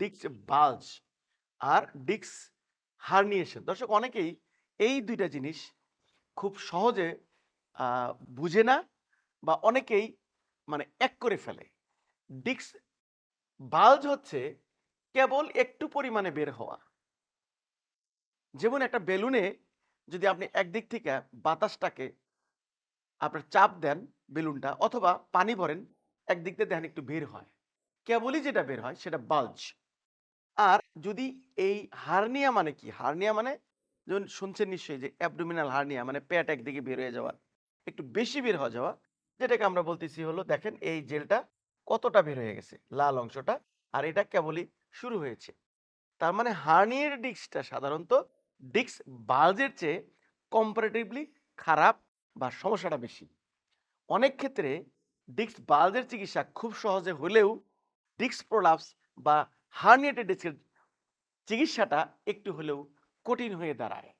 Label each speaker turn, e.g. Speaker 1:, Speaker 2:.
Speaker 1: ডিক্স বাল্জ আর ডিক্স হার্নিয়েশন। দর্শক, অনেকেই এই দুইটা জিনিস খুব সহজে বুঝে না বা অনেকেই মানে এক করে ফেলে। ডিক্স বাল্জ হচ্ছে কেবল একটু পরিমাণে বের হওয়া। যেমন একটা বেলুনে যদি আপনি একদিক থেকে বাতাসটাকে আপনার চাপ দেন বেলুনটা অথবা পানি ভরেন, একদিক দিয়ে দেখেন একটু বের হয়। কেবলই যেটা বের হয় সেটা বাল্জ। আর যদি এই হার্নিয়া মানে কি? হার্নিয়া মানে যেমন শুনছেন নিশ্চয়ই যে অ্যাবডোমিনাল হার্নিয়া মানে পেট একদিকে বের হয়ে যাওয়া, একটু বেশি বের হয়ে যাওয়া, যেটাকে আমরা বলতেছি হলো দেখেন এই জেলটা কতটা বের হয়ে গেছে, লাল অংশটা, আর এটা কেবলই শুরু হয়েছে। তার মানে হার্নিয়ার ডিস্কটা সাধারণত ডিস্ক বাল্জের চেয়ে কম্পারেটিভলি খারাপ বা সমস্যাটা বেশি। অনেক ক্ষেত্রে ডিস্ক বাল্জের চিকিৎসা খুব সহজে হলেও ডিস্ক প্রোলাপস বা হার্নিয়েটেড ডিস্কের চিকিৎসাটা একটু হলেও কঠিন হয়ে দাঁড়ায়।